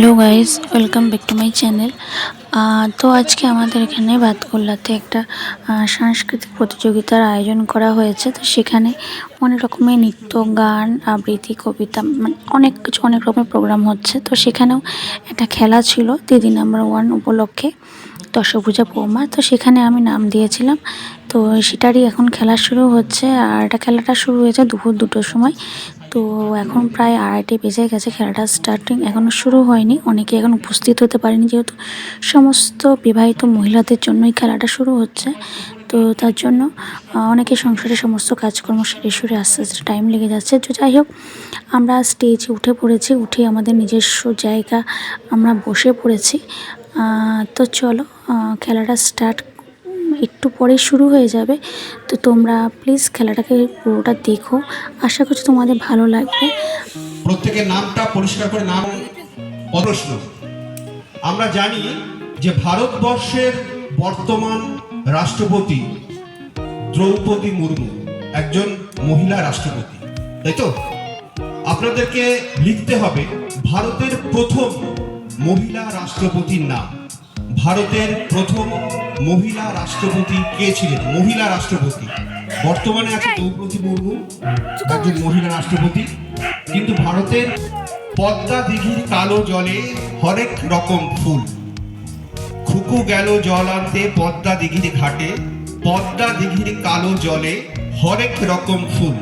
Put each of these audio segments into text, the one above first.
Hello guys, welcome back to my channel. তো আজকে আমাদের এখানে বাতকুল্লাতে একটা সাংস্কৃতিক প্রতিযোগিতার আয়োজন করা হয়েছে। তো সেখানে অনেক রকমের নৃত্য, গান, আবৃত্তি, কবিতা মানে অনেক কিছু, অনেক রকমের প্রোগ্রাম হচ্ছে। তো সেখানেও একটা খেলা ছিল, দিদি নাম্বার ওয়ান উপলক্ষে, দশভূজা বৌমা। তো সেখানে আমি নাম দিয়েছিলাম। তো সেটারই এখন খেলা শুরু হচ্ছে। আর এটা খেলাটা শুরু হয়েছে দুপুর দুটোর সময়। তো এখন প্রায় আড়াইটে বেজে গেছে, খেলাটা স্টার্টিং এখনও শুরু হয়নি। অনেকে এখন উপস্থিত হতে পারেনি যেহেতু সমস্ত বিবাহিত মহিলাদের জন্যই খেলাটা শুরু হচ্ছে। তো তার জন্য অনেকে সংসারে সমস্ত কাজকর্ম সেরে সুরে আস্তে আস্তে টাইম লেগে যাচ্ছে। তো যাই হোক, আমরা স্টেজে উঠে পড়েছি, উঠে আমাদের নিজস্ব জায়গা আমরা বসে পড়েছি। তো চলো খেলাটা স্টার্ট একটু পরে শুরু হয়ে যাবে। তো তোমরা প্লিজ খেলাটাকে পুরোটা দেখো। আশা করছি তোমাদের ভালো লাগবে। প্রত্যেকের নামটা পরিষ্কার করে নাম প্রশ্ন। আমরা জানি যে ভারতবর্ষের বর্তমান রাষ্ট্রপতি দ্রৌপদী মুর্মু, একজন মহিলা রাষ্ট্রপতি, তাই তো? আপনাদেরকে লিখতে হবে ভারতের প্রথম মহিলা রাষ্ট্রপতির নাম। ভারতের প্রথম মহিলা রাষ্ট্রপতি কে ছিলেন? মহিলা রাষ্ট্রপতি। বর্তমানে আছে দ্রৌপদী মুর্মু একজন মহিলা রাষ্ট্রপতি। কিন্তু ভারতের পদ্মা দিঘির কালো জলে হরেক রকম ফুল। খুকু গেল জল আনতে পদ্মা দিঘির ঘাটে। পদ্মা দিঘির কালো জলে হরেক রকম ফুল।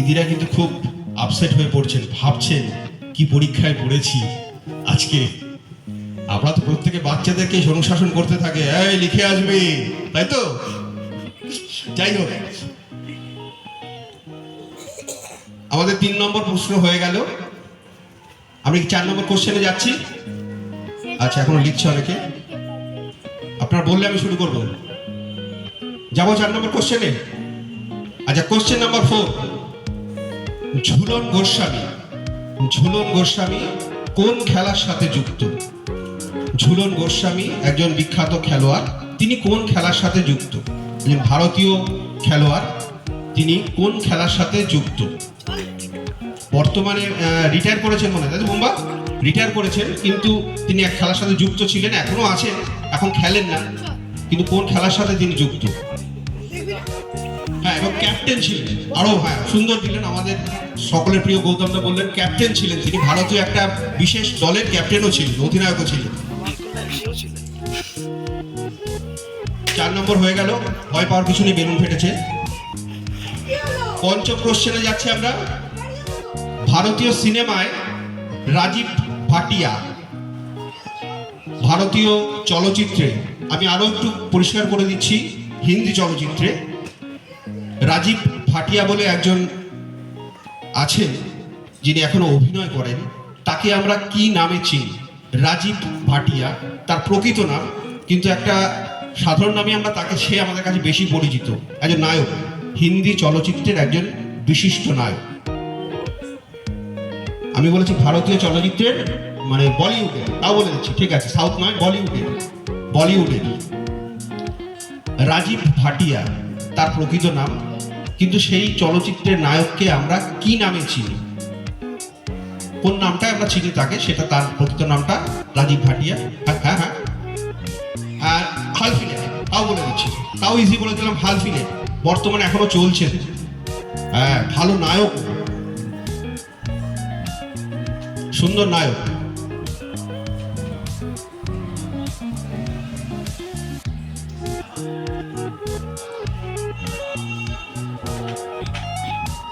দিদিরা কিন্তু খুব আপসেট হয়ে পড়ছেন, ভাবছেন কি পরীক্ষায় পড়েছি আজকে। আমরা তো প্রত্যেকে বাচ্চাদেরকে অনুশাসন করতে থাকে, এই, লিখে আসবে। তাই তো? যাই হোক। আমাদের তিন নম্বর প্রশ্ন হয়ে গেল। আমি কি চার নম্বর কোশ্চেনে যাচ্ছি? আচ্ছা এখন লিখছে অনেকে। আপনার বললে আমি শুরু করব। যাব চার নম্বর কোশ্চেনে আচ্ছা question number four Jhulan Goswami Jhulan Goswami কোন খেলার সাথে যুক্ত? ঝুলন গোস্বামী একজন বিখ্যাত খেলোয়াড়, তিনি কোন খেলার সাথে যুক্ত? ভারতীয় খেলোয়াড়, তিনি কোন খেলার সাথে যুক্ত? বর্তমানে রিটায়ার করেছেন মনে হয়। বোম্বা রিটায়ার করেছেন, কিন্তু তিনি এক খেলার সাথে যুক্ত ছিলেন, এখনও আছেন, এখন খেলেন না। কিন্তু কোন খেলার সাথে তিনি যুক্ত? ক্যাপ্টেন ছিলেন। আরও হ্যাঁ সুন্দর দিলেন আমাদের সকলের প্রিয় গৌতম দা বললেন, ক্যাপ্টেন ছিলেন তিনি। ভারতীয় একটা বিশেষ দলের ক্যাপ্টেনও ছিলেন, অধিনায়কও ছিলেন। চার নম্বর হয়ে গেল। ভয় পাওয়ার কিছু নেই, বেলুন ফেটেছে। পঞ্চম কোশ্চেনে যাচ্ছি আমরা। ভারতীয় সিনেমায় রাজীব ভাটিয়া, ভারতীয় চলচ্চিত্রে। আমি আরও একটু পরিষ্কার করে দিচ্ছি, হিন্দি চলচ্চিত্রে। রাজীব ভাটিয়া বলে একজন আছেন, যিনি এখনও অভিনয় করেন, তাকে আমরা কি নামে চিনি? রাজীব ভাটিয়া তার প্রকৃত নাম, কিন্তু একটা সাধারণ নামে আমরা তাকে, সে আমাদের কাছে বেশি পরিচিত, একজন নায়ক, হিন্দি চলচ্চিত্রের একজন বিশিষ্ট নায়ক। আমি বলেছি ভারতীয় চলচ্চিত্রের মানে বলিউডের, তাও বলে দিচ্ছি, ঠিক আছে, সাউথ নয়, বলিউডের বলিউডের। রাজীব ভাটিয়া তার প্রকৃত নাম কিন্তু সেই চলচ্চিত্রের নায়ককে আমরা কি নামে চিনি? কোন নামটা আমরা চিনি তাকে, সেটা তার প্রকৃত নামটা, রাজীব ভাটিয়া। হ্যাঁ হ্যাঁ হ্যাঁ। আর হালফিনে তাও বলে দিচ্ছি। তাও ইজি বলে দিলাম হালফিনে বর্তমানে এখনও চলছে। হ্যাঁ ভালো নায়ক। সুন্দর নায়ক।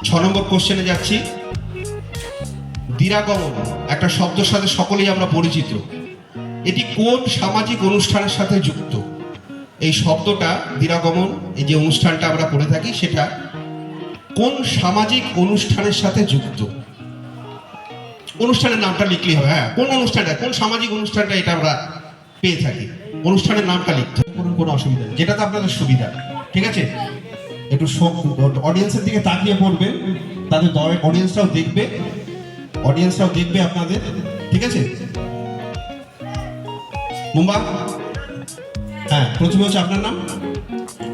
ছ নম্বর কোশ্চেনে যাচ্ছি। দিরাগমন, একটা শব্দের সাথে সকলেই আমরা পরিচিত। এটি কোন সামাজিক অনুষ্ঠানের সাথে যুক্ত? এই শব্দটা দিরাগমন, এই যে অনুষ্ঠানটা আমরা করে থাকি, সেটা কোন সামাজিক অনুষ্ঠানের সাথে যুক্ত? অনুষ্ঠানের নামটা লিখলেই হবে হ্যাঁ কোন অনুষ্ঠানটা, কোন সামাজিক অনুষ্ঠানটা এটা আমরা পেয়ে থাকি। অনুষ্ঠানের নামটা লিখতে কোনো কোনো অসুবিধা নেই, যেটাতে আপনাদের সুবিধা, ঠিক আছে? একটু অডিয়েন্সের দিকে তাকিয়ে পড়বেন তাদের অডিয়েন্সটাও দেখবে। অডিয়েন্সটাও দেখবে আপনাদের। ঠিক আছে? মুম্বা? হ্যাঁ প্রথমে হচ্ছে আপনার নাম?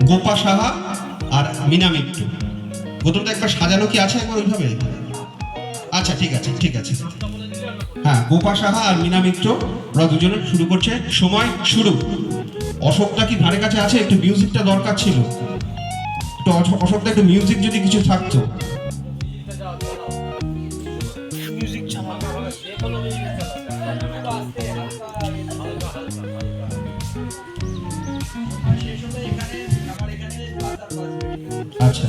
গোপা সাহা আর মিনা মিত্র। প্রথমটা একবার সাজানো কি আছে একবার ওইভাবে? আচ্ছা ঠিক আছে ঠিক আছে। হ্যাঁ গোপা সাহা আর মিনা মিত্র, ওরা দুজনে শুরু করছে। সময় শুরু। অশোকটা কি ধারে কাছে আছে? একটু মিউজিকটা দরকার ছিল। একটু অশোক- অশোকটা একটু মিউজিক যদি কিছু থাকতো। আচ্ছা।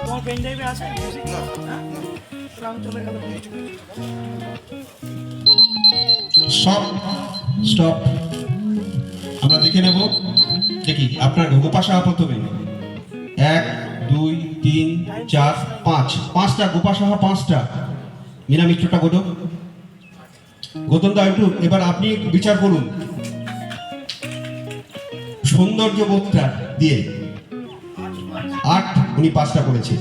তোমার পেন ড্রাইভে আছে মিউজিক হ্যাঁ চলে গেল স্টপ স্টপ দেখে নেব। দেখি আপনার গোপা সাহা প্রথমে। এক, দুই, তিন, চার, পাঁচ। পাঁচটা গোপা সাহা পাঁচটা। মিনা মিত্রটা গোটো গৌতম দা, একটু এবার আপনি বিচার করুন। সৌন্দর্য বোধটা দিয়ে। আট, উনি পাঁচটা করেছে।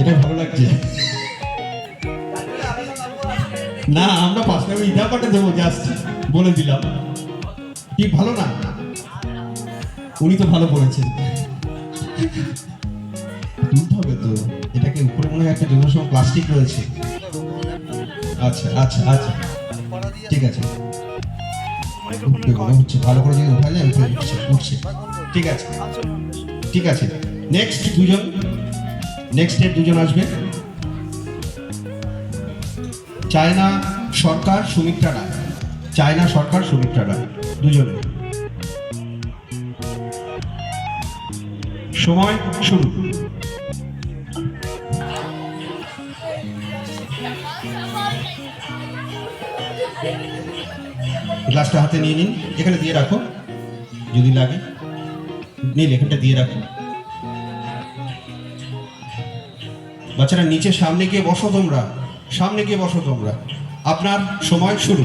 এটা ভালো লাগছে। না, আমরা পাঁচটা ইটা পাঠে দেবো জাস্ট বলে দিলাম। কি, ভালো না? উনি তো ভালো বলেছেন। তুলতে হবে তো। এটাকে উপরে মনে হয় একটা যথাসম প্লাস্টিক রয়েছে। আচ্ছা আচ্ছা আচ্ছা। ঠিক আছে। ভালো করে যদি ওঠা যায়, উঠে উঠছে উঠছে। ঠিক আছে। ঠিক আছে। নেক্সট দুজন। নেক্সট এর দুজন আসবে। চায়না সরকার সুমিত্রা রায়। চায়না সরকার, সুমিত্রা রায়। দুজনে। সময় শুরু গ্লাসটা হাতে নিয়ে নিন। এখানে দিয়ে রাখো। যদি লাগে। নীল এখানটা দিয়ে রাখো। বাচ্চারা, নিচে সামনে গিয়ে বসো তোমরা। সামনে গিয়ে বসো তোমরা। আপনার সময় শুরু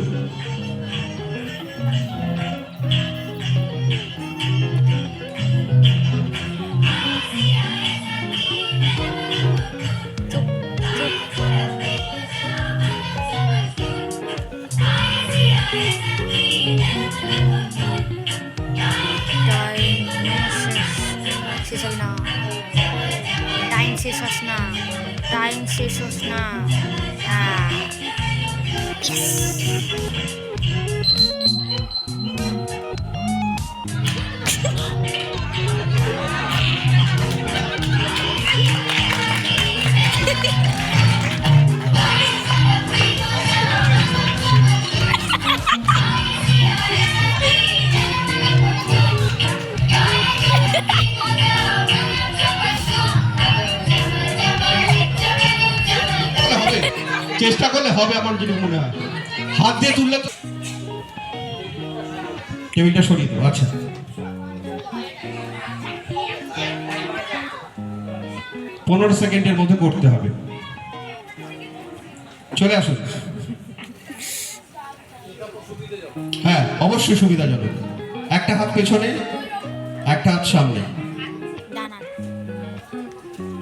টাইম শেষ হস না টাইম চেষ্টা করলে হবে আমার যেটা মনে হয়। হাত দিয়ে তুললে টেবিলটা সরিয়ে দেবো আচ্ছা। পনেরো সেকেন্ডের মধ্যে করতে হবে। চলে আসুন। হ্যাঁ অবশ্যই সুবিধাজনক। একটা হাত পেছনে, একটা হাত সামনে।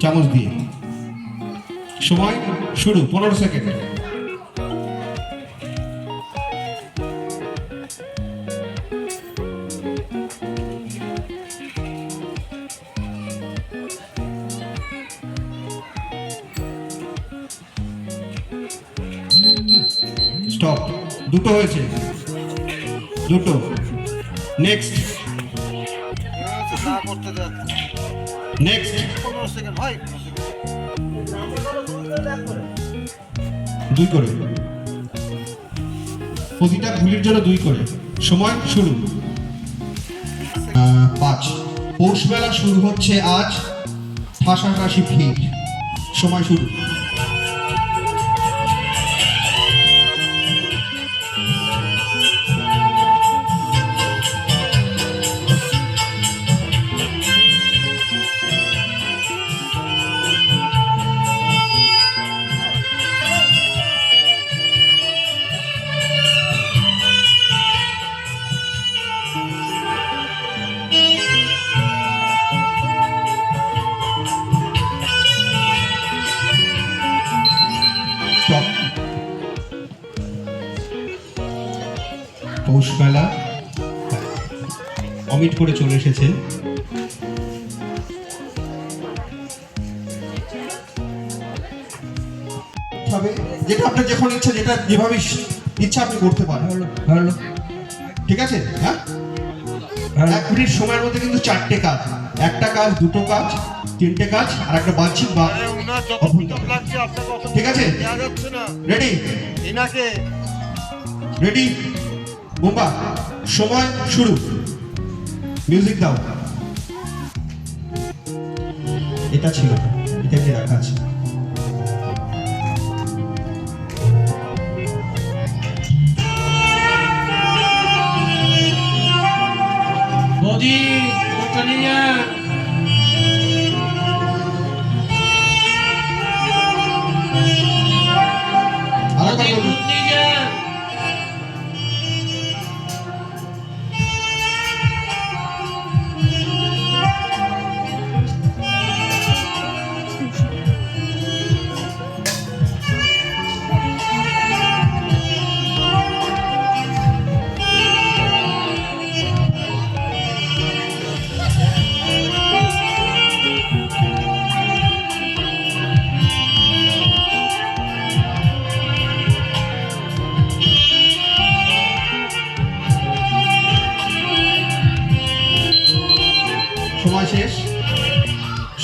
চামচ দিয়ে। সময় শুরু, পনেরো সেকেন্ড। দুটো হয়েছে। দুটো। নেক্সট দুই করে। প্রতিটা ভুলের জন্য দুই করে। সময় শুরু। পাঁচ। পৌষ মেলা শুরু হচ্ছে আজ। ঠাসাঠাসি ভিড়। সময় শুরু। অমিট করে চলে এসেছেন যেটা আপনার যখন ইচ্ছা যেটা যেভাবে ইচ্ছা আপনি করতে পারেন। ঠিক আছে? হ্যাঁ? এক মিনিট সময়ের মধ্যে কিন্তু চারটে কাজ। একটা কাজ দুটো কাজ তিনটে কাজ আর একটা বাহ্যিক বা ঠিক আছে? না। রেডি এনাকে। রেডি বোম্বা সময় শুরু। মিউজিক দাও এটা ছিল না। এটা কি রাখা আছে দুধটা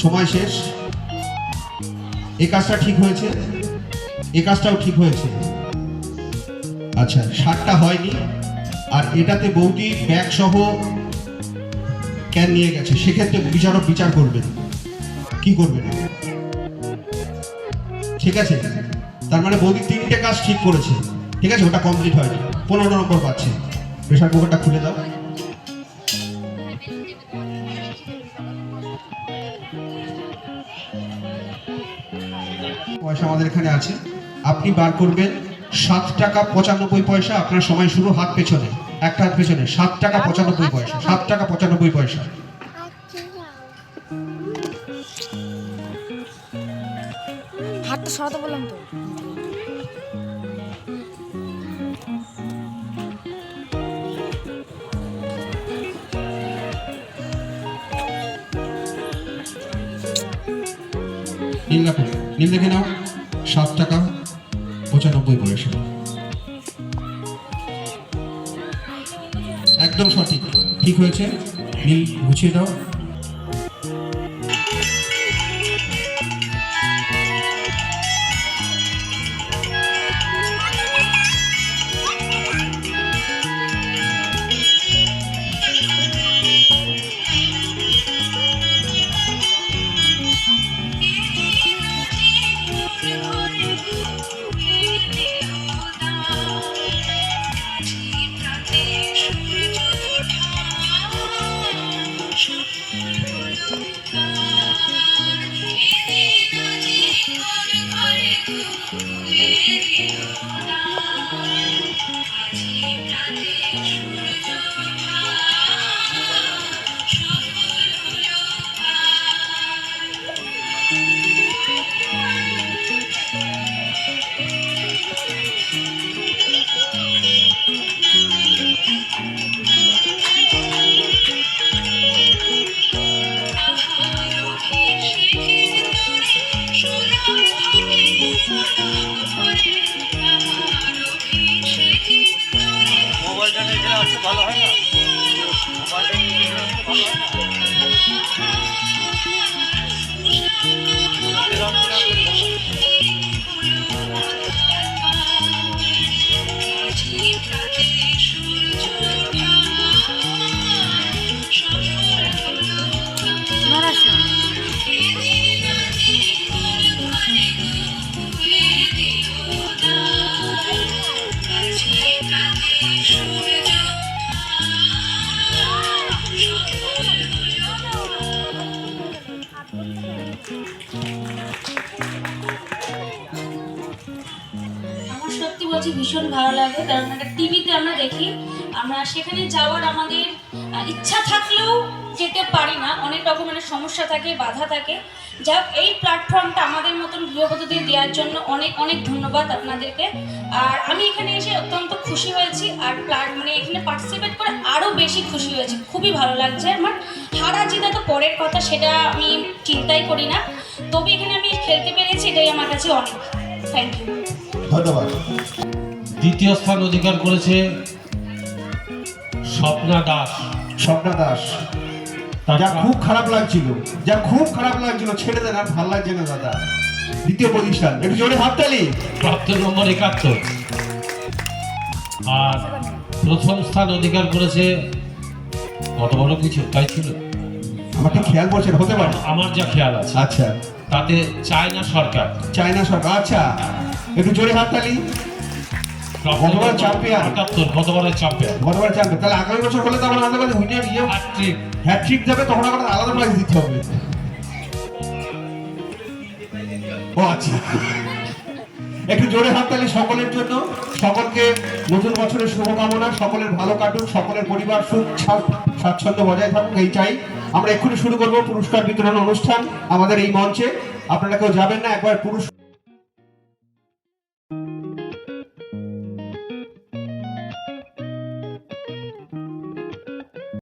সময় শেষ। এই কাজটা ঠিক হয়েছে? এই কাজটাও ঠিক হয়েছে। আচ্ছা শার্টটা হয়নি, আর এটাতে বৌদি ব্যাগ সহ ক্যান নিয়ে গেছে। সেক্ষেত্রে বিচারক বিচার করবেন কি করবেন ঠিক আছে? তার মানে বৌদি তিনটে কাজ ঠিক করেছে। ঠিক আছে? ওটা কমপ্লিট হয়নি। পনেরো নম্বর পাচ্ছে। প্রেশার কুকারটা খুলে দাও। পয়সা আমাদের এখানে আছে। আপনি বার করবেন, সাত টাকা পঁচানব্বই পয়সা আপনার সময় শুরু হাত পেছনে, একটা হাত পেছনে, সাত টাকা পঁচানব্বই পয়সা, সাত টাকা পঁচানব্বই পয়সা। হাতটা সরাতে বললাম তো। নীল দেখে নাও সাত টাকা পঁচানব্বই পয়সা একদম সঠিক ঠিক হয়েছে নীল গুছিয়ে দাও। away. একটা টিভিতে আমরা দেখি। আমরা সেখানে যাওয়ার আমাদের ইচ্ছা থাকলেও যেতে পারি না। অনেক রকমের সমস্যা থাকে, বাধা থাকে। যাক, এই প্ল্যাটফর্মটা আমাদের মতন গৃহবধূদের দেওয়ার জন্য অনেক অনেক ধন্যবাদ আপনাদেরকে। আর আমি এখানে এসে অত্যন্ত খুশি হয়েছি। আর প্ল্যাট মানে এখানে পার্টিসিপেট করে আরও বেশি খুশি হয়েছি। খুবই ভালো লাগছে আমার। হারা জিতা তো পরের কথা, সেটা আমি চিন্তাই করি না। তবে এখানে আমি খেলতে পেরেছি, এটাই আমার কাছে অনেক। থ্যাংক ইউ ধন্যবাদ। দ্বিতীয় স্থান অধিকার করেছে স্বপ্না দাস। স্বপ্না দাস। যা খুব খারাপ লাগছিল। যা খুব খারাপ লাগছিল ছেড়ে দেন আর ভালো লাগছে না দাদা। দ্বিতীয় প্রতিষ্ঠান। একটু জোরে হাততালি প্রাপ্ত নম্বর একাত্তর। আর প্রথম স্থান অধিকার করেছে কত বড় কিছু তাই ছিল? আমার ঠিক খেয়াল করছেন হতে পারে। আমার যা খেয়াল আছে। আচ্ছা। তাতে চায়না সরকার। চায়না সরকার আচ্ছা। একটু জোরে হাততালি গতবার নম্বর champion। গতবারের চ্যাম্পিয়ন গতবার চ্যাম্পিয়ন তাহলে আগামী বছর হলে তো আমার আলাদা করে উইনার ইয়ে হ্যাট্রিক হ্যাট্রিক যাবে তখন আবার আলাদা প্রাইজ দিতে হবে। ও আচ্ছা। একটু জোরে হাততালি সকলের জন্য। সকলকে নতুন বছরের শুভকামনা। সকলের ভালো কাটুক সকলের পরিবার সুখ স্বাচ্ছন্দ্য বজায় থাকুক এই চাই। আমরা এক্ষুনি শুরু করব পুরস্কার বিতরণ অনুষ্ঠান আমাদের এই মঞ্চে। আপনারা কেউ যাবেন না একবার পুরস্কার